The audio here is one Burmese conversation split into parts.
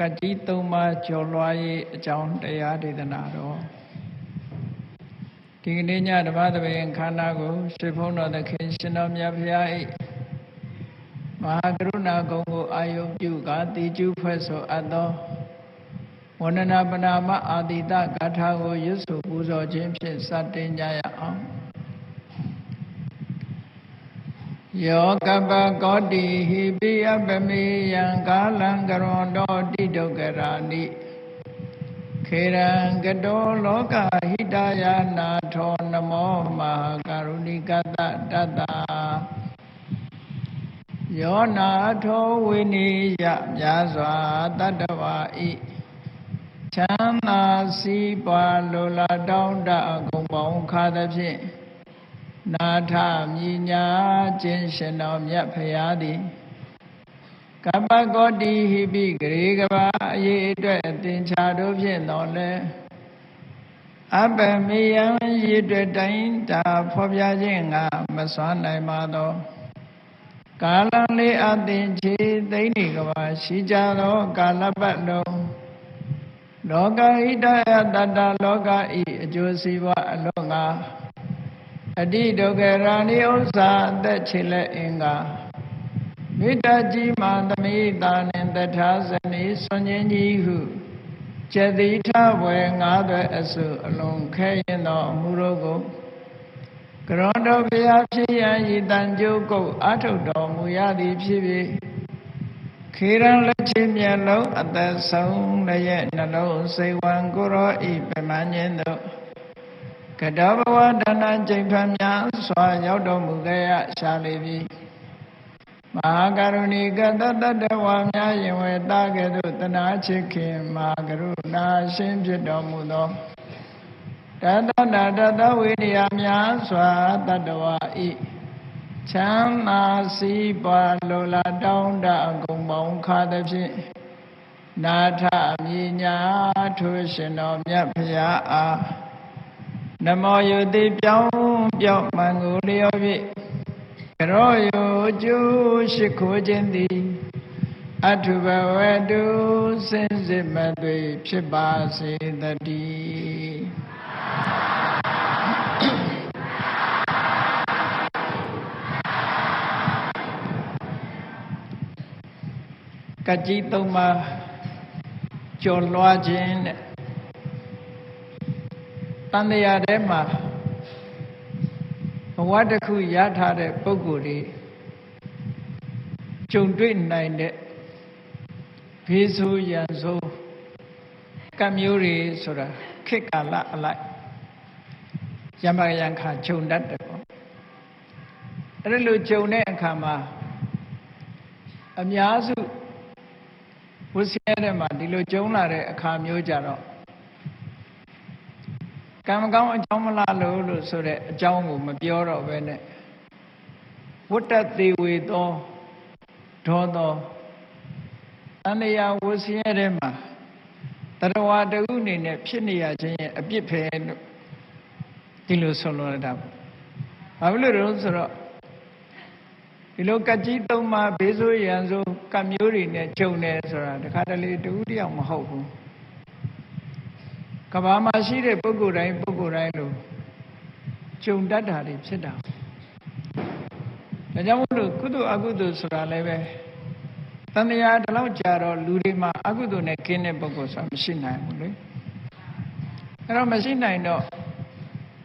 ကတိသုံးပါးကျော်လွှားရေးအကြောင်းတရားဒေသနာတော်ဒီကနေ့ညဓမ္မသဘင်ခန္ဓာကိုရွှေဖုံးတော်သခင်ရှင်တော်မြတ်ဖရာ၏မဟာကရုဏာကုံကိုအာယုပြုကာတိကျုဖွဲ့ဆိုအပ်သောဝန္ဒနာပနာမအာတိတဂါထာကိုရွတ်ဆိုပူဇော်ခြင်းဖြင့်စတင်ကြရအောင် ယောကပကောတိဟိပိယပမေယံကာလံကရွန်တော်တိဒုက္ခရာနိခေရံကတောလောကဟိတယာနာထောနမောမဟာကရုဏိကတတတ္တယောနာထောဝိနိယမြာစွာတတ္တဝါဤချမ်းသာစီးပွားလိုလားတောင်းတအကုန်ပေါင်းခါသဖြင့် နာထမြညာခြင်းရှင်တော်မြတ်ဖရာသည်ကပ္ပကောတိဟိပိဂရေကဘာအရေးအတွက်အသင်္ချာတို့ဖြင့်တော်လဲအပမေယံရည်အတွက်တိုင်းတာဖော်ပြခြင်းငါမစွမ်းနိုင်ပါသောကာလလေးအသင်ချေသိမ့်နေကဘာရှိကြသောကာလပတ်လုံးလောကဣတယတတ္တလောကဤအကျိုးစီးပွားအလုံးငါ အတိဒုက္ခရာဏိဥစ္စာအသက်ချေလက်အင်္ဂါမေတ္တာကြီးမာသမိတာနှင့်တထာဇနီဆွန်ခြင်းကြီးဟုကျတိထဝေငါးသွဲအစုအလုံးခဲရင်သောအမှုတို့ကိုကရောတော်ဘုရားဖြစ်ရန်ဤတန်ကြိုးကုတ်အာထုတ်တော်မူရသည်ဖြစ်ပြီးခေရန်လက်ချင်းမျက်လုံးအသက်ဆုံးလည်းနှလုံးစိတ်ဝံကိုရောဤပမန်းခြင်းတို့ ကတောဘဝဒနာကျိန်ဖန်များစွာရောက်တော်မူခဲ့ရရှာလေပြီမဟာကရုဏီကတတတဝါများယင်ဝေတာကဲ့သို့တနာချစ်ခင်မဟာကရုဏာရှင်ဖြစ်တော်မူသောတတနာတတဝိရိယများစွာတတဝါဤချမ်းသာစီးပွားလိုလားတောင်းတအကုန်ပေါင်းခါသဖြင့်နာထမြညာထိုရှင်တော်မြတ်ဖရာအား နမောယတိပြောင်းပြောင်းမှန်ကိုလျော်ဖြင့်ကရောယကျိုးရှိခိုးခြင်းသည်အထုဘဝတုစင်စစ်မသွေဖြစ်ပါစေတည်းကကြီးသုံးပါးကျော်လွှားခြင်းတဲ့ တန်တရားထဲမှာဘဝတစ်ခုရထားတဲ့ပုဂ္ဂိုလ်တွေကြုံတွေ့နိုင်တဲ့ဘေးဆိုးရန်ဆိုးကံမျိုးတွေဆိုတာခေတ်ကာလအလိုက်ယမယံခါခြုံတတ်တယ်ပေါ့အဲ့လိုခြုံတဲ့အခါမှာအများစုဝဆဲတဲ့မှာဒီလိုကြုံလာတဲ့အခါမျိုးကြတော့ ကံမကောင်းအကြောင်းမလားလို့လို့ဆိုတဲ့အကြောင်းကိုမပြောတော့ဘဲနဲ့ဝတ္တသေးဝေသောဒေါသောတဏှာဝဆင်းရဲတဲ့မှာတရဝတဥအနေနဲ့ဖြစ်နေရခြင်းရဲ့အပြစ်ပဲလို့ဒီလိုဆုံးလို့ရတာပေါ့ဘာဖြစ်လို့လဲဆိုတော့ဒီလိုကကြီးသုံးပါဘေးဆိုးရန်ဆိုးကမျိုးတွေနဲ့ဂျုံတယ်ဆိုတာတခါတလေတူတယောက်မဟုတ်ဘူး ကဘာမှာရှိတဲ့ပုဂ္ဂိုလ်တိုင်းပုဂ္ဂိုလ်တိုင်းလို့ဂျုံတတ်တာတွေဖြစ်တာဒါကြောင့်မို့လို့ကုသိုလ်အကုသိုလ်ဆိုတာလည်းပဲတဏှာဒီလောက်ကြာတော့လူတွေမှာအကုသိုလ်နဲ့ကင်းတဲ့ပုဂ္ဂိုလ်ဆိုတာမရှိနိုင်ဘူးလေအဲ့တော့မရှိနိုင်တော့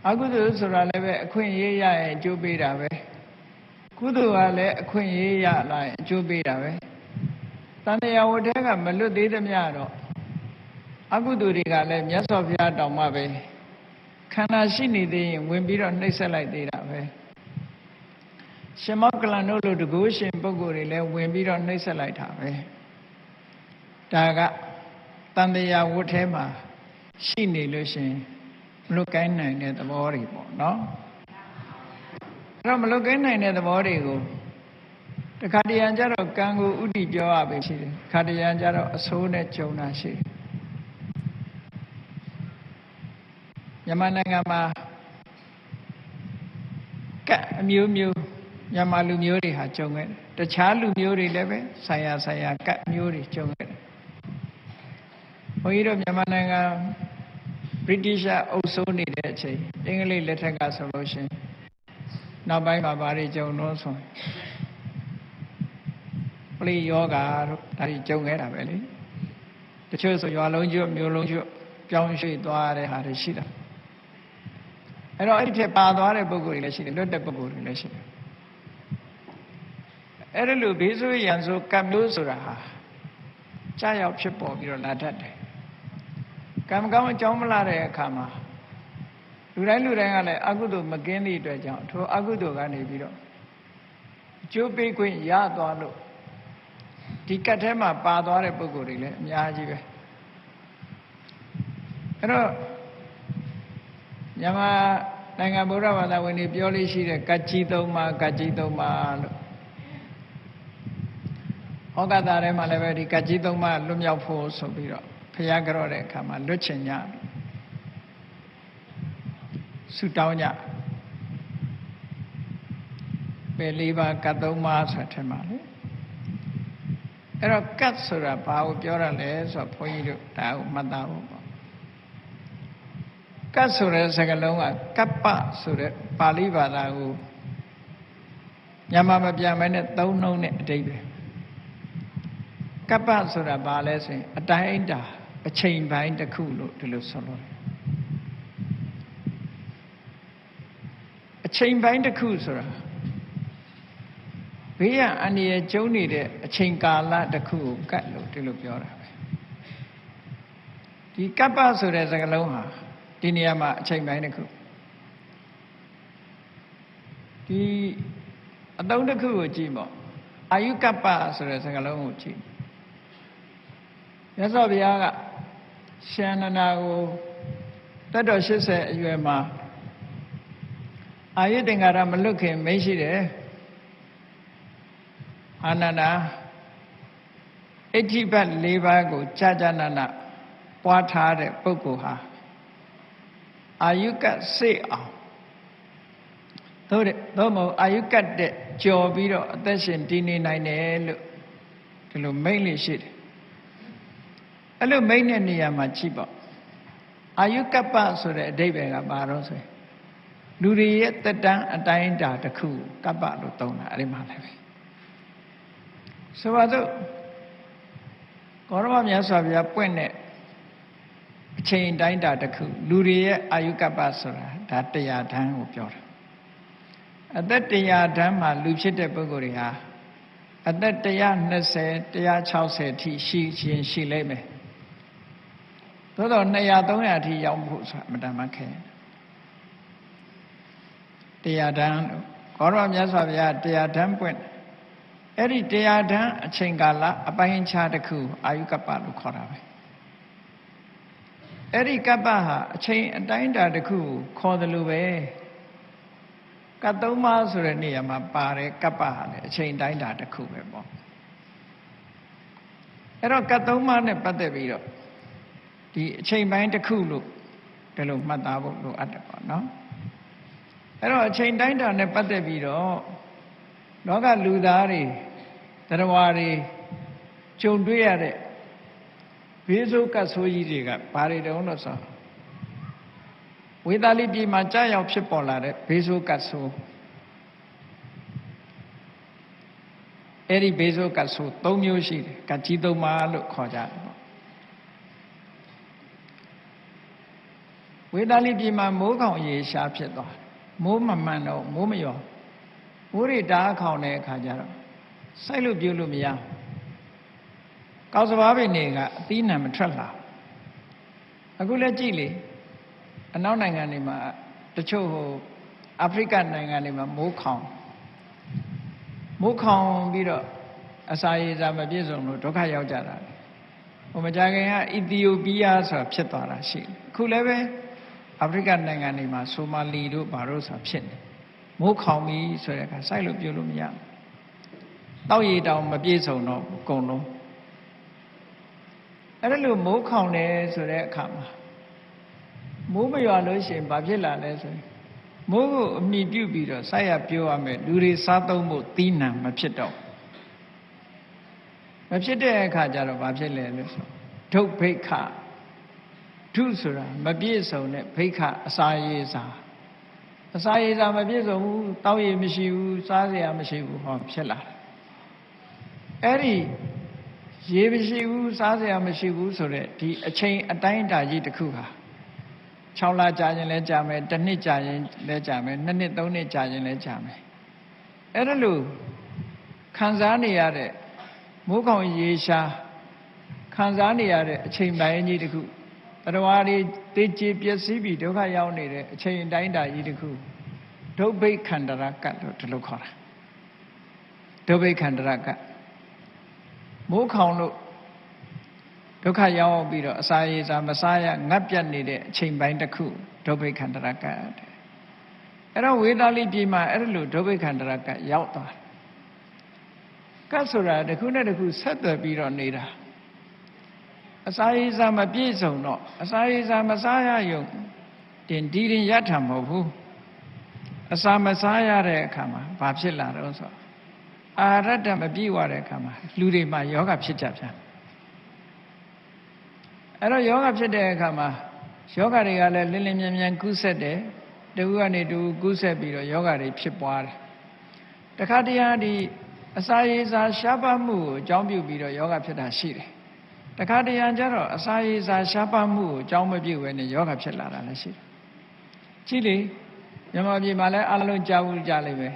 အကုသိုလ်ဆိုတာလည်းပဲအခွင့်အရေးရရင်အကျိုးပေးတာပဲကုသိုလ်ကလည်းအခွင့်အရေးရလာရင်အကျိုးပေးတာပဲတဏှာဝတ္ထဲကမလွတ်သေးသမျှတော့ အကုသိုလ်တွေကလည်းမြတ်စွာဘုရားတောင်းမှပဲခန္ဓာရှိနေသေးရင်ဝင်ပြီးတော့နှိပ်စက်လိုက်သေးတာပဲရှင်မောကလန်တို့လိုတကူရှင်ပုဂ္ဂိုလ်တွေလည်းဝင်ပြီးတော့နှိပ်စက်လိုက်တာပဲဒါကတန်တရားဝတ်ထဲမှာရှိနေလို့ရှင်မလွတ်ကိုင်းနိုင်တဲ့သဘောတွေပေါ့နော်အဲ့တော့မလွတ်ကိုင်းနိုင်တဲ့သဘောတွေကိုတခါတရံကျတော့ကံကိုဥတီပြောရပဲရှိတယ်ခါတရံကျတော့အဆိုးနဲ့ကြုံတာရှိတယ် မြန်မာနိုင်ငံမှာကတ်အမျိုးမျိုးမြန်မာလူမျိုးတွေဟာကြုံခဲ့တယ်တခြားလူမျိုးတွေလည်းပဲဆိုင်ရာဆိုင်ရာကတ်မျိုးတွေကြုံခဲ့တယ်ဘုန်းကြီးတို့မြန်မာနိုင်ငံဗြိတိရှအုပ်စိုးနေတဲ့အချိန်အင်္ဂလိပ်လက်ထက်ကဆိုလို့ရှိရင်နောက်ပိုင်းမှာဘာတွေကြုံတော့ဆိုပလိယောဂါတို့ဒါတွေကြုံခဲ့တာပဲလေတချို့ဆိုရွာလုံးကျွတ်မြို့လုံးကျွတ်ပြောင်းရွှေ့သွားတဲ့ဟာတွေရှိတာ အဲ့တော့အဲ့ဒီထက်ပါသွားတဲ့ပုဂ္ဂိုလ်တွေလည်းရှိတယ်လွတ်တဲ့ပုဂ္ဂိုလ်တွေလည်းရှိတယ်အဲ့ဒီလိုဘေးဆိုးရန်ဆိုကံမျိုးဆိုတာဟာကြာရောက်ဖြစ်ပေါ်ပြီးတော့လာတတ်တယ်ကံမကောင်းအကြောင်းမလာတဲ့အခါမှာလူတိုင်းလူတိုင်းကလည်းအကုသိုလ်မကင်းသည့်အတွက်ကြောင့်ထိုအကုသိုလ်ကနေပြီးတော့အကျိုးပေးခွင့်ရသွားလို့ဒီကတ်ထဲမှာပါသွားတဲ့ပုဂ္ဂိုလ်တွေလည်းအများကြီးပဲအဲ့တော့ မြန်မာနိုင်ငံဗုဒ္ဓဘာသာဝင်တွေပြောလို့ရှိတဲ့ကတ်ကြီးသုံးပါးကတ်ကြီးသုံးပါးလို့ဟောကတာထဲမှာလည်းပဲဒီကတ်ကြီးသုံးပါးလွတ်မြောက်ဖို့ဆိုပြီးတော့ဖျားကြော့တဲ့အခါမှာလွတ်ချင်ကြဆုတောင်းကြပဲလေးပါးကတ်သုံးပါးဆိုတဲ့ထဲမှာလေအဲ့တော့ကတ်ဆိုတာဘာကိုပြောရလဲဆိုတော့ဘုန်းကြီးတို့ဒါကိုမှတ်သားဖို့ပေါ့ ကတ်ဆိုတဲ့စကားလုံးကကပ္ပဆိုတဲ့ပါဠိဘာသာကိုမြန်မာမပြန်မဲနဲ့သုံးနှုံးတဲ့အတိတ်ပဲကပ္ပဆိုတာဘာလဲဆိုရင်အတိုင်းအတာအချိန်ပိုင်းတစ်ခုလို့ဒီလိုဆိုလို့အချိန်ပိုင်းတစ်ခုဆိုတာဘေးရန်အန္တရာယ်ကျုံနေတဲ့အချိန်ကာလတစ်ခုကိုကတ်လို့ဒီလိုပြောတာပဲဒီကပ္ပဆိုတဲ့စကားလုံးဟာ ဒီနေရာမှာအချိန်ပိုင်းတစ်ခုဒီအသုံးတစ်ခုကိုကြည့်ပေါ့အာယုကပ္ပဆိုတဲ့စကားလုံးကိုကြည့်မြတ်စွာဘုရားကရှန္ဒနာကိုတက်တော်80အရွယ်မှာအာယုတင်္ကာရမလွတ်ခင်မိတ်ရှိတယ်အာနန္ဒာအဋ္ဌိဘတ်၄ပါးကိုကြာကြာနာနာပွားထားတဲ့ပုဂ္ဂိုလ်ဟာ အာယုကစိတ်အောင်သို့တဲ့သို့မဟုတ်အာယုကတဲ့ကြော်ပြီးတော့အသက်ရှင်တည်နေနိုင်တယ်လို့ဒီလိုမိတ်လေးရှိတယ်အဲ့လိုမိတ်တဲ့နေရာမှာကြည့်ပေါ့အာယုကပ္ပဆိုတဲ့အဓိပ္ပာယ်ကဘာတော့ဆိုရင်လူတွေရဲ့တက်တန်းအတိုင်းအတာတစ်ခုကပ္ပလို့သုံးတာအဲ့ဒီမှာလည်းပဲဆိုပါစို့ကောရမမြတ်စွာဘုရားပွင့်တဲ့ အချိန်တိုင်းတာတစ်ခုလူတွေရဲ့အာယုကပ္ပဆိုတာဒါတရားဓာန်းကိုပြောတာအသက်တရားဓာန်းမှာလူဖြစ်တဲ့ပုဂ္ဂိုလ်တွေဟာအသက်120 160ထိရှိရှင်ရှိလိမ့်မယ်သို့တော့200 300အထိရောက်ဖို့ဆိုတာအမှန်တမ်းခဲတရားဓာန်းကောရမမြတ်စွာဘုရားတရားဓာန်းပွင့်အဲ့ဒီတရားဓာန်းအချိန်ကာလအပိုင်းခြားတစ်ခုအာယုကပ္ပလို့ခေါ်တာပဲ အဲ့ဒီကပ္ပဟာအချိန်အတိုင်းအတာတစ်ခုခေါ်တယ်လို့ပဲကတ်သုံးပါးဆိုတဲ့နေရာမှာပါတဲ့ကပ္ပဟာလည်းအချိန်အတိုင်းအတာတစ်ခုပဲပေါ့အဲ့တော့ကတ်သုံးပါးနဲ့ပတ်သက်ပြီးတော့ဒီအချိန်ပိုင်းတစ်ခုလို့ဒီလိုမှတ်သားဖို့လိုအပ်တယ်ပေါ့နော်အဲ့တော့အချိန်တိုင်းတာနဲ့ပတ်သက်ပြီးတော့လောကလူသားတွေတရားတွေကြုံတွေ့ရတဲ့ ဘေးဆိုးကတ်ဆိုးကြီးတွေကဘာတွေတုံးလို့ဆိုဝေသာလိပြည်မှာကြာရောက်ဖြစ်ပေါ်လာတဲ့ဘေးဆိုးကတ်ဆိုးအဲ့ဒီဘေးဆိုးကတ်ဆိုး၃မျိုးရှိတယ်ကတ်ကြီး၃ပါးလို့ခေါ်ကြတယ်ပေါ့ဝေသာလိပြည်မှာမိုးကောင်ရေရှားဖြစ်သွားမိုးမမှန်တော့မိုးမရောမိုးတွေတားခေါင်တဲ့အခါကျတော့စိုက်လို့ပြုလို့မရဘူး ကောက်စဘာပင်တွေကအသီးနှံမထွက်လာအခုလည်းကြည့်လေအနောက်နိုင်ငံတွေမှာတချို့ဟိုအာဖရိကနိုင်ငံတွေမှာမိုးခေါင်မိုးခေါင်ပြီးတော့အစာရေစာမပြည့်စုံလို့ဒုက္ခရောက်ကြတာဟိုမကြခင်ကအီသီယိုးပီးယားဆိုတာဖြစ်သွားတာရှိတယ်အခုလည်းပဲအာဖရိကနိုင်ငံတွေမှာဆိုမာလီတို့ဘာလို့ဆိုတာဖြစ်နေမိုးခေါင်ပြီဆိုတဲ့အခါစိုက်လို့ပြုလို့မရတောက်ရည်တောင်မပြည့်စုံတော့အကုန်လုံး အဲ့ဒါလို့မိုးခေါင်တယ်ဆိုတဲ့အခါမှာမိုးမရွာလို့ရှိရင်ဘာဖြစ်လာလဲဆိုရင်မိုးကိုအမိပြုတ်ပြီးတော့စိုက်ရပြောရမယ်လူတွေစားသုံးဖို့သီးနှံမဖြစ်တော့မဖြစ်တဲ့အခါကျတော့ဘာဖြစ်လဲလို့ဆိုဒုဗ္ဗိခထုဆိုတာမပြည့်စုံတဲ့ဘိခအစာရေစာအစာရေစာမပြည့်စုံဘူးတောက်ရည်မရှိဘူးစားစရာမရှိဘူးဟောဖြစ်လာတယ်အဲ့ဒီ ရေမရှိဘူးစားစရာမရှိဘူးဆိုတော့ဒီအချိန်အတိုင်းအတာကြီးတစ်ခုဟာ6လကြာရင်လည်းကြာမယ်တစ်နှစ်ကြာရင်လည်းကြာမယ်နှစ်နှစ်သုံးနှစ်ကြာရင်လည်းကြာမယ်အဲ့ဒါလို့ခံစားနေရတဲ့မိုးကောင်ရေရှားခံစားနေရတဲ့အချိန်ပိုင်းကြီးတစ်ခုတရားတွေတေချေပျက်စီးပြီးဒုက္ခရောက်နေတဲ့အချိန်အတိုင်းအတာကြီးတစ်ခုဒုဗ္ဗိခန္တရကတ်လို့ဒီလိုခေါ်တာဒုဗ္ဗိခန္တရကတ် မိုးခေါင်လို့ဒုက္ခရောက်ပြီးတော့အစာရေစာမစားရငတ်ပြတ်နေတဲ့အချိန်ပိုင်းတစ်ခုဒုဗ္ဗိခန္တရကတ်တဲ့အဲ့တော့ဝေဒာလိပြည်မှာအဲ့လိုဒုဗ္ဗိခန္တရကတ်ရောက်သွားတယ်ကတ်ဆိုတာတစ်ခုနဲ့တစ်ခုဆက်သွယ်ပြီးတော့နေတာအစာရေစာမပြည့်စုံတော့အစာရေစာမစားရယုံတင်ဒီရင်ရထမဟုတ်ဘူးအစာမစားရတဲ့အခါမှာဘာဖြစ်လာတော့ဆို အာရတ္တမပြည့်ဝတဲ့အခါမှာလူတွေမှာယောဂဖြစ်ကြပြန်အဲ့တော့ယောဂဖြစ်တဲ့အခါမှာယောဂတွေကလည်းလင်းလင်းမြန်မြန်ကူးဆက်တယ်တခုကနေတူကူးဆက်ပြီးတော့ယောဂတွေဖြစ်ပွားတယ်တခါတည်းဟာဒီအစာရေစာရှားပါမှုကိုအကြောင်းပြုပြီးတော့ယောဂဖြစ်တာရှိတယ်တခါတရံကျတော့အစာရေစာရှားပါမှုကိုအကြောင်းမပြုဘဲနဲ့ယောဂဖြစ်လာတာလည်းရှိတယ်ကြည့်လေမြန်မာပြည်မှာလည်းအလုံးကြားဘူးကြားလိမ့်မယ်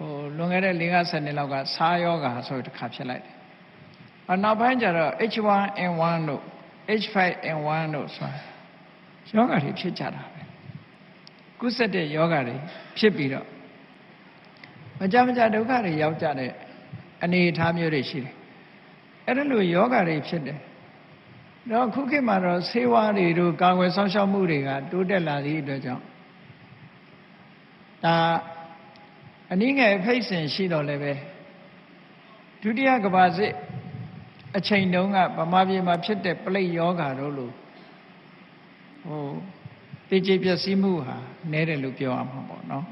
ဟိုလွန်ခဲ့တဲ့၄-၅နှစ်လောက်ကစားယောဂဆိုတခါဖြစ်လိုက်တယ်အနောက်ပိုင်းကျတော့ H1N1 တို့ H5N1 တို့ဆိုတာယောဂတွေဖြစ်ကြတာပဲကုသတဲ့ယောဂတွေဖြစ်ပြီးတော့မကြမကြဒုက္ခတွေရောက်ကြတဲ့အနေအထားမျိုးတွေရှိတယ်အဲ့ဒါလိုယောဂတွေဖြစ်တယ်တော့ခုခေတ်မှာတော့ဆေးဝါးတွေတို့ကာကွယ်ဆောင်ရှောက်မှုတွေကတိုးတက်လာသည့်အတွက်ကြောင့်ဒါ အနည်းငယ်ဖိတ်စင်ရှိတော့လည်းပဲဒုတိယကမ္ဘာစစ်အချိန်တုန်းကဗမာပြည်မှာဖြစ်တဲ့ပလိတ်ယောဂါတို့လို့ဟိုတေချေပျက်စီးမှုဟာနည်းတယ်လို့ပြောရမှာပေါ့နော်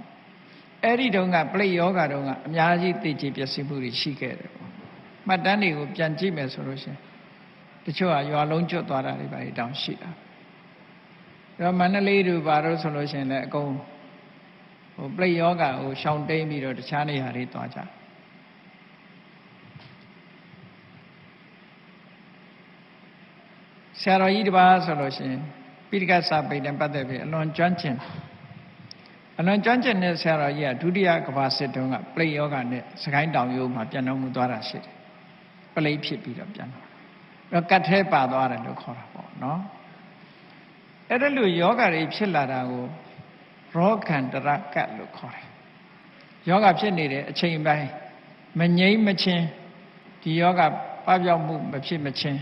အဲ့ဒီတုန်းကပလိတ်ယောဂါတုန်းကအများကြီးတေချေပျက်စီးမှုတွေရှိခဲ့တယ်ပေါ့မှတ်တမ်းတွေကိုပြန်ကြည့်မယ်ဆိုလို့ရှိရင်တချို့ကရွာလုံးကျွတ်သွားတာတွေပါတောင်ရှိတာဒါမန္တလေးတို့ဘာလို့ဆိုလို့ရှိရင်လည်းအကုန် ဟိုပလိတ်ယောဂါကိုရှောင်တိန်ပြီးတော့တခြားနေရာတွေသွားကြဆရာတော်ကြီးတစ်ပါးဆိုလို့ရှိရင်ပိဋကစာပေနဲ့ပတ်သက်ပြီးအလွန်ကျွမ်းကျင်အလွန်ကျွမ်းကျင်တဲ့ဆရာတော်ကြီးကဒုတိယကမ္ဘာစစ်တုန်းကပလိတ်ယောဂနဲ့စကိုင်းတောင်ရိုးမှာပြန်တော်မူသွားတာရှိတယ်ပလိတ်ဖြစ်ပြီးတော့ပြန်တော်တော့ကတ်ထဲပါသွားတယ်လို့ခေါ်တာပေါ့နော်အဲ့ဒါလို့ယောဂတွေဖြစ်လာတာကို ရောခန္တရကတ်လို့ခေါ်တယ်ယောဂဖြစ်နေတဲ့အချိန်ပိုင်းမငြိမ့်မချင်းဒီယောဂပပျောက်မှုမဖြစ်မချင်း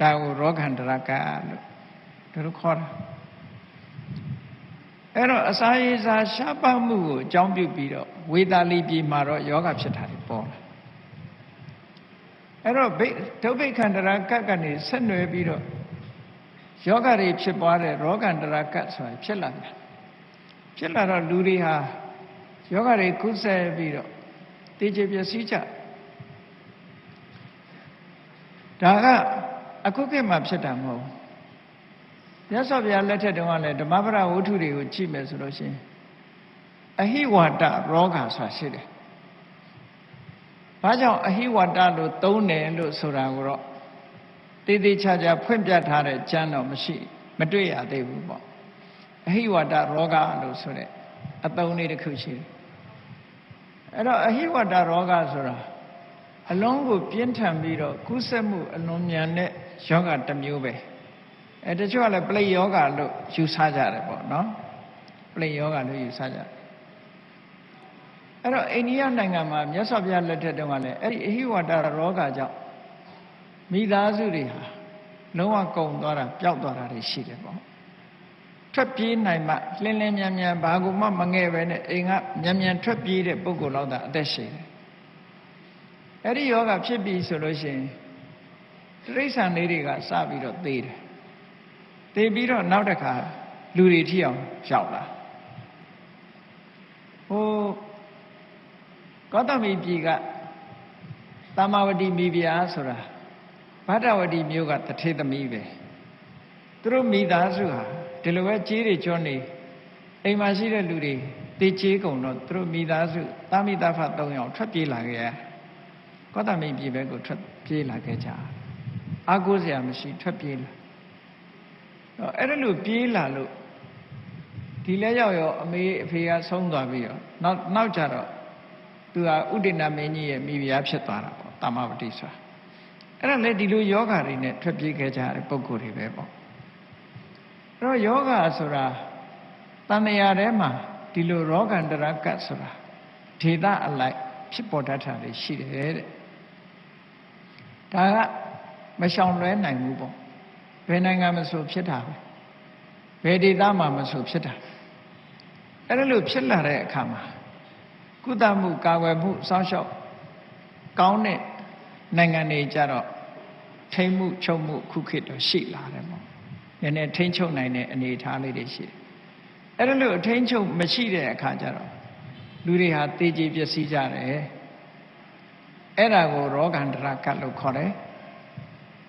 ဒါကိုရောခန္တရကတ်လို့ဒါလိုခေါ်တာအဲ့တော့အစာရေစာရှားပါမှုကိုအကြောင်းပြုပြီးတော့ဝေသာလီပြည်မှာတော့ယောဂဖြစ်တာတွေပေါ်လာအဲ့တော့ဘိဒုဗိခန္တရာကတ်ကနေဆက်နွယ်ပြီးတော့ယောဂတွေဖြစ်ပွားတဲ့ရောဂန္တရာကတ်ဆိုတာဖြစ်လာတယ် ဖြစ်လာတော့လူတွေဟာယောဂတွေကုသပြီးတော့တေချေပျက်စီးကြဒါကအခုခေတ်မှာဖြစ်တာမဟုတ်ဘူးမြတ်စွာဘုရားလက်ထက်တုန်းကလည်းဓမ္မပဒဝတ္ထုတွေကိုကြည့်မယ်ဆိုလို့ရှိရင်အဟိဝါဒရောဂါဆိုတာရှိတယ်။ဘာကြောင့်အဟိဝါဒလို့သုံးတယ်လို့ဆိုတာကိုတော့တည်တည်ချာချာဖွင့်ပြထားတဲ့ကျမ်းတော့မရှိ မတွေ့ရသေးဘူးပေါ့။ အဟိဝါဒရောဂါလို့ဆိုတဲ့အသုံးလေးတစ်ခုရှိတယ်။အဲ့တော့အဟိဝါဒရောဂါဆိုတာအလုံးကိုပြင်းထန်ပြီးတော့ကုသမှုအလွန်မြန်တဲ့ယောဂတစ်မျိုးပဲ။အဲတချို့ကလည်းပလိယောဂလို့ယူဆကြတယ်ပေါ့နော်ပလိယောဂလို့ယူဆကြတယ်အဲ့တော့အိန္ဒိယနိုင်ငံမှာမြတ်စွာဘုရားလက်ထက်တုန်းကလည်းအဲ့ဒီအဟိဝါဒရောဂါကြောင့်မိသားစုတွေဟာလုံးဝကုန်သွားတာပျောက်သွားတာတွေရှိတယ်ပေါ့ ထွက်ပြေးနိုင်မှလင်းလင်းမြန်မြန်ဘာကူမှမငဲ့ပဲနဲ့အိမ်ကမြန်မြန်ထွက်ပြေးတဲ့ပုဂ္ဂိုလ်တော့တာအသက်ရှင်တယ်အဲ့ဒီယောဂဖြစ်ပြီဆိုလို့ရှိရင်တိရစ္ဆာန်လေးတွေကစပြီးတော့သေတယ်သေပြီးတော့နောက်တစ်ခါလူတွေထိအောင်ရောက်လာဟိုကောသမီပြည်ကတမ္မာဝတီမိဖုရားဆိုတာဗဒ္ဒဝတီမြို့ကတထေသမီးပဲသူတို့မိသားစုဟာ ဒီလိုပဲကြီးတွေကျွန်းနေအိမ်မှာရှိတဲ့လူတွေတေချေးကုန်တော့သူတို့မိသားစုတာမိသားဖ၃ယောက်ထွက်ပြေးလာခဲ့ရကောသမိန်ပြည်ဘက်ကိုထွက်ပြေးလာခဲ့ကြအာကိုးစရာမရှိထွက်ပြေးလာတော့အဲ့ဒါလို့ပြေးလာလို့ဒီလဲရောက်ရောအမေအဖေကဆုံးသွားပြီးတော့နောက်နောက်ကြတော့သူကဥဒိဏမင်းကြီးရဲ့မိဖုရားဖြစ်သွားတာပေါ့တာမပတိဆိုတာအဲ့ဒါလေဒီလိုယောဂါတွေနဲ့ထွက်ပြေးခဲ့ကြတဲ့ပုံကိုယ်တွေပဲပေါ့အဲ့ တော့ယောဂါဆိုတာတဏှာထဲမှာဒီလိုရောဂန္တရကတ်ဆိုတာဒေသအလိုက်ဖြစ်ပေါ်တတ်တာတွေရှိတယ်တဲ့ဒါကမရှောင်လွဲနိုင်ဘူးပေါ့ဘယ်နိုင်ငံမဆိုဖြစ်တာပဲဘယ်ဒေသမှာမဆိုဖြစ်တာအဲ့ဒါလို့ဖြစ်လာတဲ့အခါမှာကုသမှုကာကွယ်မှုစောင့်ရှောက်ကောင်းတဲ့နိုင်ငံတွေကြတော့ထိမ့်မှုချုပ်မှုခုခေတ်တော့ရှိလာတယ်ပေါ့ နည်းနည်းထိမ့်ချုပ်နိုင်တဲ့အနေအထားလေးတွေရှိတယ်အဲ့ဒါလို့အထိမ့်ချုပ်မရှိတဲ့အခါကျတော့လူတွေဟာတေးကြီးပျက်စီးကြတယ်အဲ့ဒါကိုရောဂန္တရကတ်လို့ခေါ်တယ်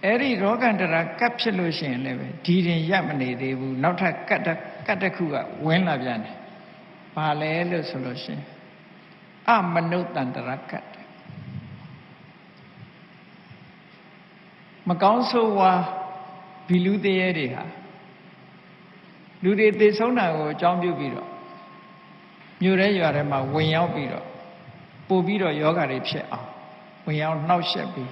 အဲ့ဒီရောဂန္တရာကတ်ဖြစ်လို့ရှိရင်လည်းပဲဒီရင်ရပ်မနေသေးဘူးနောက်ထပ်ကတ်တစ်ကတ်တစ်ခုကဝင်လာပြန်တယ်။ဘာလဲလို့ဆိုလို့ရှိရင်အမနုဿန္တရကတ်မကောင်းဆိုးဝါ ဘီလူတရေတွေဟာလူတွေသေဆုံးတာကိုအကြောင်းပြုပြီးတော့မြို့ရဲရွာထဲမှာဝင်ရောက်ပြီးတော့ပို့ပြီးတော့ယောဂါတွေဖြစ်အောင်ဝင်ရောက်နှောက်ယှက်ပြီး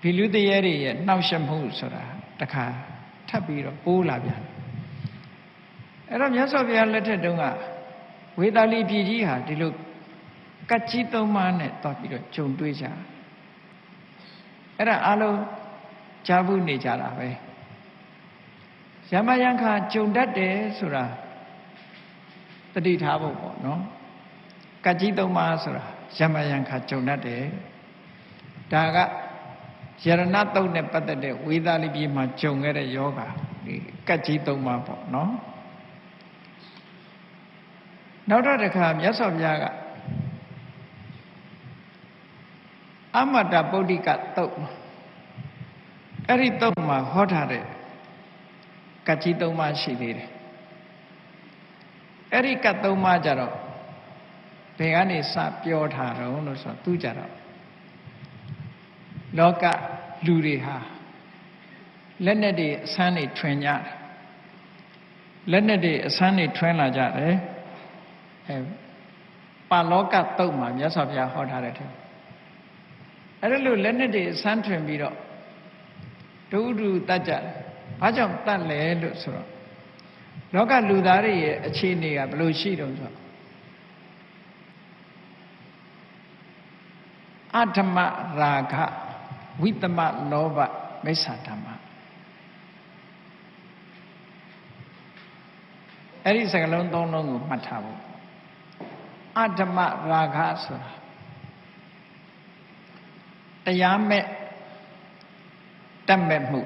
ဒီလူတရေတွေရဲ့နှောက်ယှက်မှုဆိုတာတခါထပ်ပြီးတော့ပိုးလာပြန်အဲ့တော့မြတ်စွာဘုရားလက်ထက်တုန်းကဝေသာလီပြည်ကြီးဟာဒီလိုကတ်ကြီးသုံးပါးနဲ့တွားပြီးတော့ဂျုံတွေးကြ အဲ့ဒါအလုံးကြားဘူးနေကြတာပဲရမယံခါဂျုံတတ်တယ်ဆိုတာတတိထားဖို့ပေါ့နော်ကတ်ကြီးသုံးပါးဆိုတာရမယံခါဂျုံတတ်တယ်ဒါကယရဏတုတ်နဲ့ပတ်သက်တဲ့ဝေသာလိပြည်မှာဂျုံခဲ့တဲ့ယောဂဒီကတ်ကြီးသုံးပါးပေါ့နော်နောက်တော့တစ်ခါမြတ်စွာဘုရားက အမတပုဒ္ဓိကတုတ်အဲ့ဒီတုတ်မှာဟောထားတဲ့ကတ်ကြီးသုံးပါးရှိသေးတယ်အဲ့ဒီကတ်သုံးပါးကြတော့ဘယ်ကနေစပြောထားတော့လို့ဆိုတော့သူကြတော့လောကလူတွေဟာလက်နဲ့တွေအဆန်းတွေထွင်ကြတယ်လက်နဲ့တွေအဆန်းတွေထွင်လာကြတယ်အဲပါလောကတုတ်မှာမြတ်စွာဘုရားဟောထားတဲ့ထဲ အဲ့ဒါလို့လက်နဲ့တွေအဆန်းထွင်ပြီးတော့ဒုဒုတတ်ကြတယ်ဘာကြောင့်တတ်လဲလို့ဆိုတော့လောကလူသားတွေရဲ့အခြေအနေကဘယ်လိုရှိတုံးဆိုတော့အဓမ္မရာဂဝိတမလောဘမိစ္ဆာဓမ္မအဲ့ဒီစကလုံးသုံးလုံးကိုမှတ်ထားဖို့အဓမ္မရာဂဆိုတာ တရားမဲ့တတ်မဲ့မှု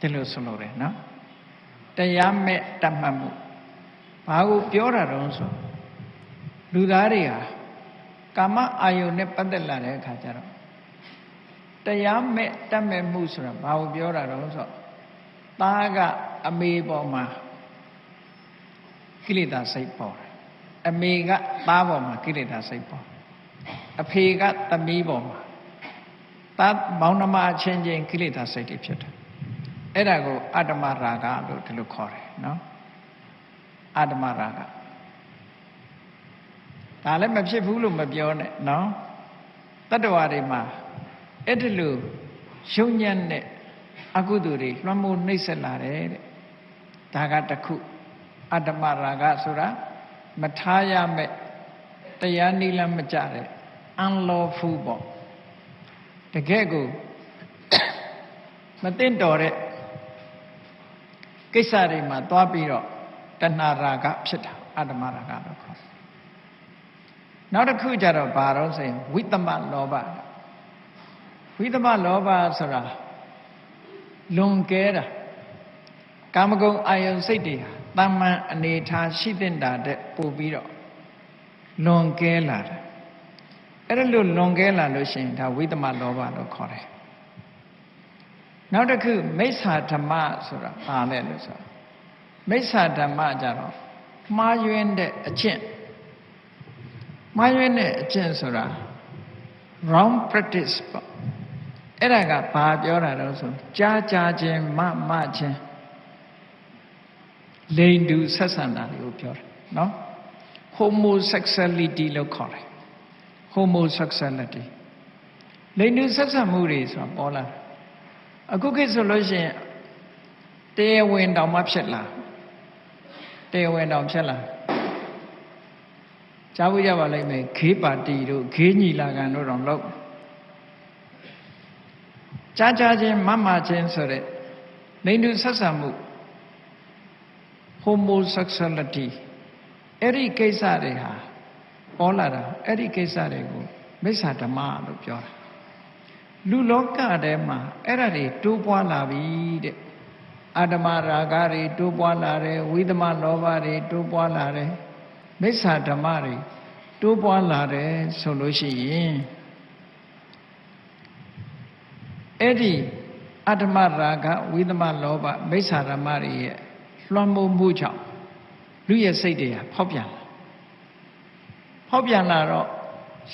ဒီလိုဆိုလို့ရတယ်နော်တရားမဲ့တတ်မှတ်မှုဘာကိုပြောတာတုံးဆိုလူသားတွေဟာကာမအာယုန်နဲ့ပတ်သက်လာတဲ့အခါကျတော့တရားမဲ့တတ်မဲ့မှုဆိုတာဘာကိုပြောတာတော့ဆိုသားကအမေပေါ်မှာကိလေသာစိတ်ပေါ်တယ်အမေကသားပေါ်မှာကိလေသာစိတ်ပေါ်အဖေကသမီးပေါ်မှာ သားမောင်နှမအချင်းချင်းကိလေသာစိတ်တွေဖြစ်တယ်အဲ့ဒါကိုအတ္တမရာဂလို့ဒီလိုခေါ်တယ်နော်အတ္တမရာဂဒါလည်းမဖြစ်ဘူးလို့မပြောနဲ့နော်တတ္တဝါတွေမှာအဲ့ဒီလိုယုံညံ့တဲ့အကုသိုလ်တွေလွှမ်းမိုးနှိမ့်ဆက်လာတယ်တဲ့ဒါကတခုအတ္တမရာဂဆိုတာမထားရမဲ့တရားနိလမကြတဲ့အန်လောဖူပေါ့ တကယ်ကိုမသိတော်တဲ့ကိစ္စတွေမှာသွားပြီးတော့တဏှာရာဂဖြစ်တာအတ္တမရာဂလို့ခေါ်နောက်တစ်ခုကြတော့ဘာတော့ဆိုရင်ဝိတမလောဘဝိသမလောဘဆိုတာလွန်ကဲတာကာမဂုဏ်အာယုန်စိတ်တွေဟာတမ္မန်အနေထားရှိတဲ့တာတဲ့ပို့ပြီးတော့လွန်ကဲလာတယ် အဲ့ဒါလို့လွန်ကဲလာလို့ရှိရင်ဒါဝိသမလောဘလို့ခေါ်တယ်နောက်တစ်ခုမိစ္ဆာဓမ္မဆိုတာပါလဲလို့ဆိုမိစ္ဆာဓမ္မကြတော့မှားယွင်းတဲ့အကျင့်မှားယွင်းတဲ့အကျင့်ဆိုတာ wrong practice ပေါ့အဲ့ဒါကဘာပြောတာတော့ဆိုကြားကြားခြင်းမမခြင်းလိန်တူဆက်ဆံတာတွေကိုပြောတယ်နော် homosexuality လို့ခေါ်တယ် homosexuality လိန်တူဆက်ဆံမှုတွေဆိုတာပေါ်လာအခုခေတ်ဆိုလို့ရှိရင်တရားဝင်တောင်မှဖြစ်လာတရားဝင်တောင်ဖြစ်လာကြားဖို့ရပါလိမ့်မယ်ခေးပါတီတို့ခေးညီလာခံတို့တောင်လုပ်ကြားကြားချင်းမမချင်းဆိုတဲ့လိန်တူဆက်ဆံမှု homosexuality အဲ့ဒီကိစ္စတွေဟာ ပေါ်လာတာအဲ့ဒီကိစ္စတွေကိုမိစ္ဆာဓမ္မလို့ပြောတာလူလောကထဲမှာအဲ့ဒါတွေတိုးပွားလာပြီတဲ့အာဓမရာဂတွေတိုးပွားလာတယ်ဝိသမလောဘတွေတိုးပွားလာတယ်မိစ္ဆာဓမ္မတွေတိုးပွားလာတယ်ဆိုလို့ရှိရင်အဲ့ဒီအတ္တမရာဂဝိသမလောဘမိစ္ဆာဓမ္မတွေရဲ့လွှမ်းမိုးမှုကြောင့်လူရဲ့စိတ်တွေဟာဖောက်ပြန်လာ ဖောက်ပြန်လာတော့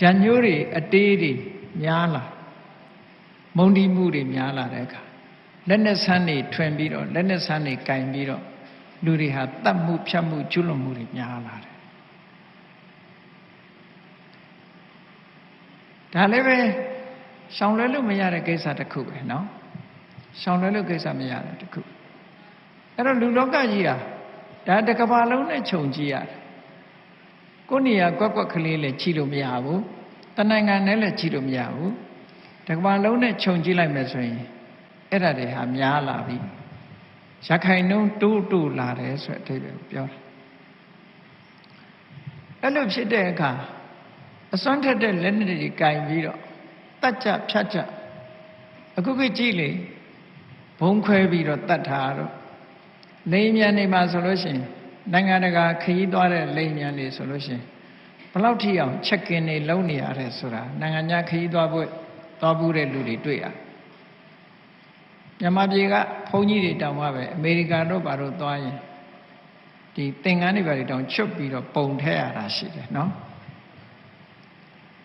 ရံညိုးတွေအတေးတွေများလာမုံဒီမှုတွေများလာတဲ့အခါလက်နဲ့ဆန်းတွေထွင်ပြီးတော့လက်နဲ့ဆန်းတွေကင်ပြီးတော့လူတွေဟာတတ်မှုဖြတ်မှုကျွလွန်မှုတွေများလာတယ်ဒါလည်းပဲရှောင်လွဲလို့မရတဲ့ကိစ္စတစ်ခုပဲเนาะရှောင်လွဲလို့ကိစ္စမရတဲ့တစ်ခုအဲ့တော့လူလောကကြီးဟာဒါတစ်ကမ္ဘာလုံးနဲ့ခြုံကြည့်ရတယ် ကိုယ်နေရာကွက်ကွက်ကလေးလည်းကြည့်လို့မရဘူးတနိုင်ငံနဲ့လည်းကြည့်လို့မရဘူးတစ်ကမ္ဘာလုံးနဲ့ခြုံကြည့်လိုက်မယ်ဆိုရင်အဲ့ဒါတွေဟာများလာပြီရခိုင်နှုန်းတိုးတိုးလာတယ်ဆိုတဲ့အဓိပ္ပာယ်ကိုပြောတာအဲ့လိုဖြစ်တဲ့အခါအစွမ်းထက်တဲ့လက်နက်တွေကင်ပြီးတော့တတ်ကြဖြတ်ကြအခုခေတ်ကြည့်လေဘုံခွဲပြီးတော့တတ်တာတော့လိမ်မြန်နေမှာဆိုလို့ရှိရင် နိုင်ငံတကာခရီးသွားတဲ့လိမ်မြန်နေဆိုလို့ရှိရင်ဘလောက်ထိအောင်ချက်ကင်နေလုံးနေရတယ်ဆိုတာနိုင်ငံခြားခရီးသွားဖို့သွားဘူးတဲ့လူတွေတွေ့ရမြန်မာပြည်ကဘုန်းကြီးတွေတောင်မှပဲအမေရိကန်တို့ဘာလို့သွားရင်ဒီသင်္ကန်းတွေဘာတွေတောင်ချွတ်ပြီးတော့ပုံထည့်ရတာရှိတယ်နော်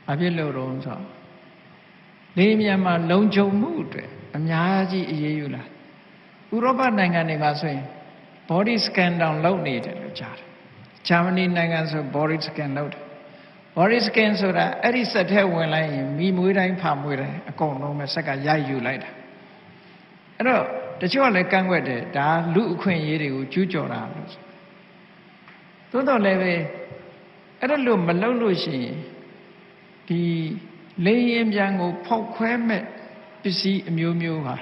အဖြစ်လို့တော့ဆိုလေမြန်မာလုံခြုံမှုအတွက်အများကြီးအရေးယူလာဥရောပနိုင်ငံတွေမှာဆိုရင် body scan တောင်လုပ်နေတယ်လို့ကြားတယ်ဂျာမနီနိုင်ငံဆို body scan လုပ်တယ် body scan ဆိုတာအဲ့ဒီစက်ထဲဝင်လိုက်ရင်မိမွေးတိုင်းဖာမွေးတိုင်းအကုန်လုံးပဲစက်ကရိုက်ယူလိုက်တာအဲ့တော့တချို့ကလည်းကန့်ကွက်တယ်ဒါလူအခွင့်အရေးတွေကိုကျူးကျော်တာလို့ဆိုသို့တော်လည်းပဲအဲ့ဒါလို့မလုပ်လို့ရှိရင်ဒီလိန်ရင်ပြန်ကိုဖောက်ခွဲမဲ့ပစ္စည်းအမျိုးမျိုးဟာ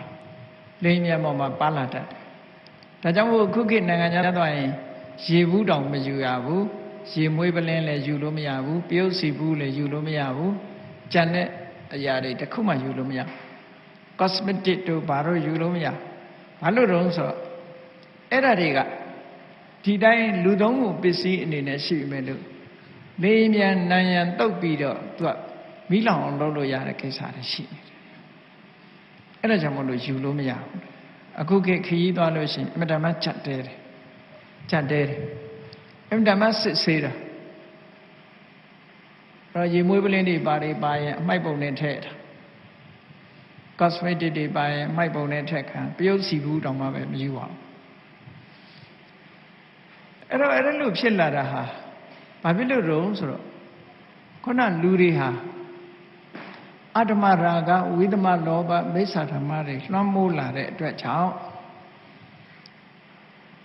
လိန်ပြန်ပေါ်မှာပါလာတတ်တယ် ဒါကြောင့်မို့ခုခေတ်နိုင်ငံခြားသွားရင်ရေဘူးတောင်မယူရဘူးရေမွေးပလင်းလည်းယူလို့မရဘူးပြုတ်စီဘူးလည်းယူလို့မရဘူးကြံတဲ့အရာတွေတစ်ခုမှယူလို့မရ cosmetic တို့ဘာလို့ယူလို့မရဘာလို့တုံးဆိုတော့အဲ့ဒါတွေကဒီတိုင်းလူသုံးကိုပစ္စည်းအနေနဲ့ရှိမယ်လို့လေမြန်နံရံတုတ်ပြီးတော့သူကမိလောင်အောင်လုပ်လို့ရတဲ့ကိစ္စတွေရှိနေတယ်အဲ့ဒါကြောင့်မလို့ယူလို့မရဘူး အခုခေတ်ခရီးသွားလို့ရှိရင်အမတမကြက်တဲတယ်ကြက်တဲတယ်အမတမစစ်ဆေးတာအဲ့တော့ရေမွေးပလင်းတွေပါတွေပါရင်အမိုက်ပုံနဲ့ထည့်တာ cosmetic တွေပါရင်အမိုက်ပုံနဲ့ထည့်ခံပြုတ်စီဘူးတောင်မှပဲမယူပါဘူးအဲ့တော့အဲ့ဒါလို့ဖြစ်လာတာဟာဘာဖြစ်လို့တော့ဆိုတော့ခုနလူတွေဟာ အတ္တမရာဂဝိသမလောဘမိစ္ဆာဓမ္မတွေလွှမ်းမိုးလာတဲ့အတွက်ကြောင့်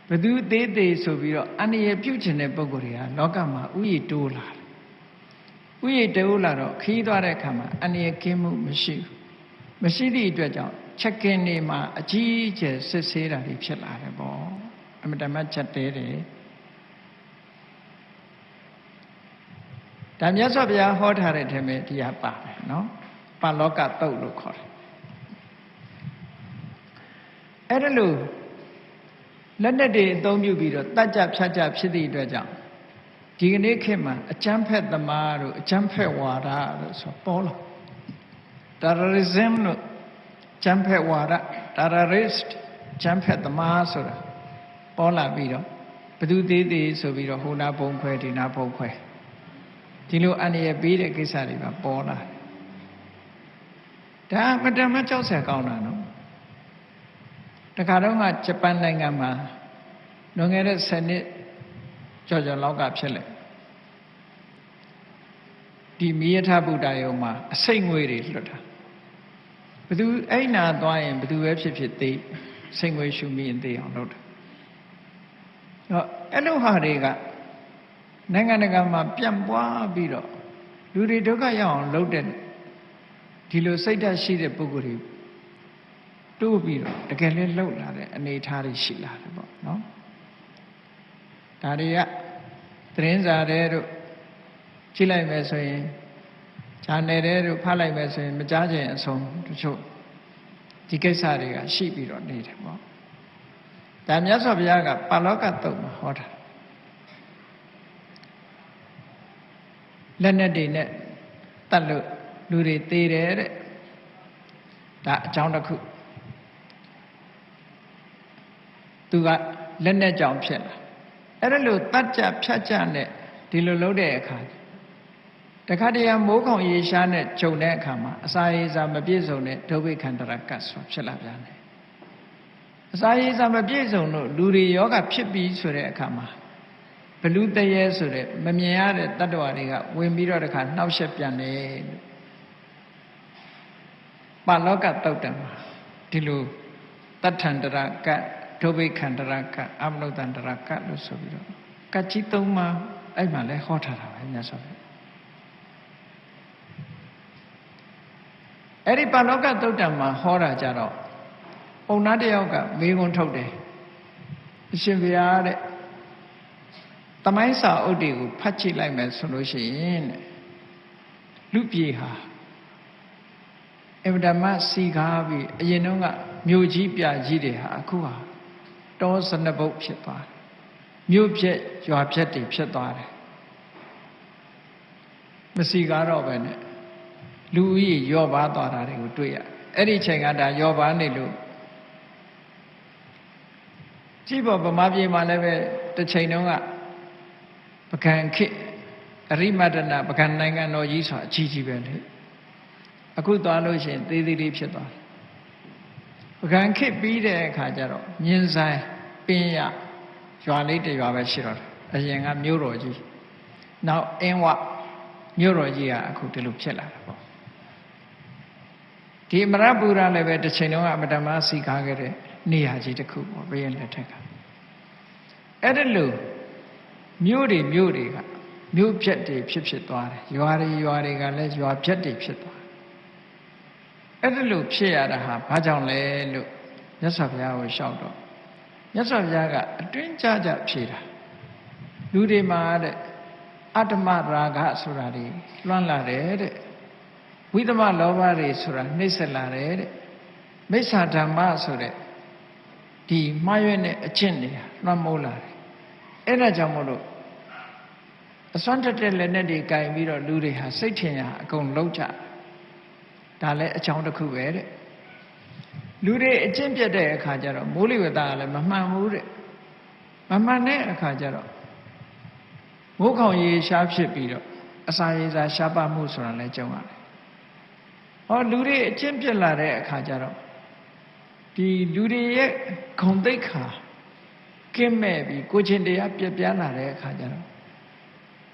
ဘသူသေးသေးဆိုပြီးတော့အန္တရာယ်ပြုတ်ကျင်တဲ့ပုံကိုယ်တွေဟာလောကမှာဥယျတိုးလာတယ်ဥယျတိုးလာတော့ခီးသွားတဲ့အခါမှာအန္တရာယ်ကင်းမှုမရှိဘူးမရှိသည့်အတွက်ကြောင့်ချက်ကင်တွေမှာအကြီးအကျယ်စစ်ဆေးတာတွေဖြစ်လာတယ်ပေါ့အမတမချက်တဲတယ်ဒါမြတ်စွာဘုရားဟောထားတဲ့ထဲမှာဒီဟာပါတယ်နော် ပါလောကတုတ်လို့ခေါ်တယ်အဲ့ဒါလို့လက်နဲ့တွေအသုံးပြုပြီးတော့တတ်ကြဖြတ်ကြဖြစ်သည့်အတွက်ကြောင့်ဒီကနေ့ခေတ်မှာအကျမ်းဖက်သမားတို့အကျမ်းဖက်ဝါဒတို့ဆိုပေါ်လာ terrorism လို့ကျမ်းဖက်ဝါဒ terrorist ချမ်းဖက်သမားဆိုတာပေါ်လာပြီးတော့ဘသူသေးသေးဆိုပြီးတော့ဟိုနာဘုံခွဲဒီနာဘုံခွဲဒီလိုအန္တရာယ်ပေးတဲ့ကိစ္စတွေပါပေါ်လာတယ် ဒါမတမကြောက်စရာကောင်းတာနော်တခါတော့ကဂျပန်နိုင်ငံမှာလွန်ခဲ့တဲ့10နှစ်ကြော်ကြော်လောက်ကဖြစ်လက်ဒီမိယထဗုဒ္ဓယုံမှာအစိတ်ငွေတွေလွတ်တာဘသူအဲ့နာသွားရင်ဘသူပဲဖြစ်ဖြစ်သိစိတ်ငွေရှုမိရင်သိအောင်လုပ်တာဟောအဲ့လိုဟာတွေကနိုင်ငံတကာမှာပြန့်ပွားပြီးတော့လူတွေဒုက္ခရောက်အောင်လုပ်တဲ့ ဒီလိုစိတ်ဓာတ်ရှိတဲ့ပုဂ္ဂိုလ်တွေတိုးပြီးတော့တကယ်လည်းလှုပ်လာတဲ့အနေအထားတွေရှိလာတယ်ပေါ့နော်ဒါတွေကသတင်းစာတွေတို့ကြည့်လိုက်မယ်ဆိုရင်ဂျာနယ်တွေတို့ဖတ်လိုက်မယ်ဆိုရင်မကြားချင်အဆုံးတချို့ဒီကိစ္စတွေကရှိပြီးတော့နေတယ်ပေါ့ဒါမြတ်စွာဘုရားကပါဠောကတုတ်မှာဟောတာလက်နဲ့တွေနဲ့တတ်လို့ လူတွေသေးတယ်တဲ့ဒါအကြောင်းတစ်ခုသူကလက်နဲ့ကြောင်ဖြစ်လာအဲ့ဒါလို့တတ်ကြဖြတ်ကြနဲ့ဒီလိုလုပ်တဲ့အခါတခါတည်းမိုးခေါင်ရေရှားနဲ့ဂျုံတဲ့အခါမှာအစာရေစာမပြည့်စုံတဲ့ဒုဗိခန္တရကတ်ဆိုဖြစ်လာပြန်တယ်အစာရေစာမပြည့်စုံလို့လူတွေယောဂဖြစ်ပြီးဆိုတဲ့အခါမှာဘလူတရေဆိုတဲ့မမြင်ရတဲ့တတ္တဝါတွေကဝင်ပြီးတော့တခါနှောက်ရှက်ပြန်တယ်လို့ ပါလောကတုတ်တံမှာဒီလိုတထန္တရကတ်ဒုဗိခန္တရကတ်အမနုတ္တန္တရကတ်လို့ဆိုပြီးတော့ကတ်ကြီးသုံးပါအဲ့မှာလဲဟောထားတာပဲမြတ်စွာဘုရားအဲ့ဒီပါလောကသုတ်တံမှာဟောတာကြတော့ပုံနာတယောက်ကမေးခွန်းထုတ်တယ်အရှင်ဘုရားတဲ့တမိုင်းစာအုပ်တွေကိုဖတ်ကြည့်လိုက်မယ်ဆိုလို့ရှိရင်တဲ့လူပြေဟာ အဗဒမစီကားပြီးအရင်တော့ကမြို့ကြီးပြကြီးတွေဟာအခုဟာတောစနဘုတ်ဖြစ်သွားတယ်မြို့ပြက်ရွာပြက်တွေဖြစ်သွားတယ်မစီကားတော့ပဲနဲ့လူဦးရေယောပါသွားတာတွေကိုတွေ့ရအဲ့ဒီချိန်ကဒါယောပါနေလို့ကြည့်ပေါ့ဗမာပြည်မှာလည်းပဲတစ်ချိန်တုန်းကပကံခေအရိမတနာပကံနိုင်ငံတော်ကြီးဆိုတာအကြီးကြီးပဲလေ အခုသွားလို့ရှိရင်သေးသေးလေးဖြစ်သွားတယ်ပကံခေပြီးတဲ့အခါကျတော့မြင်းဆိုင်ပင်ရရွာလေးတစ်ရွာပဲရှိတော့တယ်အရင်ကမြို့တော်ကြီးနောက်အင်းဝမြို့တော်ကြီးကအခုဒီလိုဖြစ်လာတာပေါ့ဒီမရပူရလည်းပဲတစ်ချိန်လုံးကအမတမစီကားခဲ့တဲ့နေရာကြီးတစ်ခုပေါ့ဘယ်ရင်လက်ထက်ကအဲ့ဒါလို့မြို့တွေမြို့တွေကမြို့ပြက်တွေဖြစ်ဖြစ်သွားတယ်ရွာတွေရွာတွေကလည်းရွာပြက်တွေဖြစ်သွားတယ် အဲ့ဒါလို့ဖြစ်ရတာဟာဘာကြောင့်လဲလို့မြတ်စွာဘုရားကိုရှောက်တော့မြတ်စွာဘုရားကအတွင်းကြကြဖြေတာလူတွေမှာတဲ့အတ္တမရာဂဆိုတာတွေလွှမ်းလာတယ်တဲ့ဝိသမလောဘတွေဆိုတာနှိမ့်ဆက်လာတယ်တဲ့မိစ္ဆာဓမ္မဆိုတဲ့ဒီမှားရွက်တဲ့အကျင့်တွေလွှမ်းမိုးလာတယ်အဲ့ဒါကြောင့်မို့လို့အစွမ်းတက်တဲ့လက်နဲ့တွေကင်ပြီးတော့လူတွေဟာစိတ်ထင်ရအကုန်လုံးကြ ဒါလည်းအကြောင်းတစ်ခုပဲတဲ့လူတွေအကျင့်ပြတ်တဲ့အခါကျတော့မိုးလေဝသကလည်းမမှန်ဘူးတဲ့မမှန်တဲ့အခါကျတော့မိုးခေါင်ရေရှားဖြစ်ပြီးတော့အစာရေစာရှားပါမှုဆိုတာလည်းကြုံရတယ်ဟောလူတွေအကျင့်ပြတ်လာတဲ့အခါကျတော့ဒီလူတွေရဲ့ဂုံတိတ်ခါကင်းမဲ့ပြီးကိုချင်းတရားပြက်ပြားလာတဲ့အခါကျတော့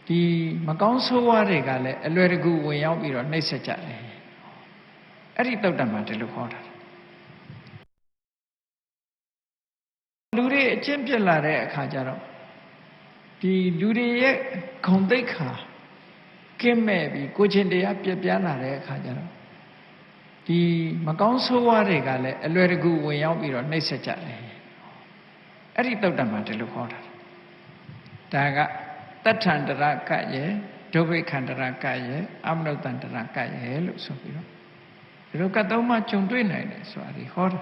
ဒီမကောင်းဆိုးဝါးတွေကလည်းအလွယ်တကူဝင်ရောက်ပြီးတော့နှိပ်စက်ကြတယ် အဲ့ဒီတုတ်တံမှာဒီလိုခေါ်တာလူတွေအကျင့်ပြက်လာတဲ့အခါကျတော့ဒီလူတွေရဲ့ဂုံတိတ်ခါကင်းမဲ့ပြီးကိုချင်းတရားပြက်ပြားလာတဲ့အခါကျတော့ဒီမကောင်းဆိုးဝါးတွေကလည်းအလွယ်တကူဝင်ရောက်ပြီးတော့နှိပ်စက်ကြတယ်အဲ့ဒီတုတ်တံမှာဒီလိုခေါ်တာဒါကတထန္တရကရဲ့ဒုဗိခန္တရကရဲ့အမနုတ္တန္တရကရဲ့လို့ဆိုပြီးတော့ ဒီလိုကတ်သုံးမှကြုံတွေ့နိုင်တယ်ဆိုတာဒီဟောတာ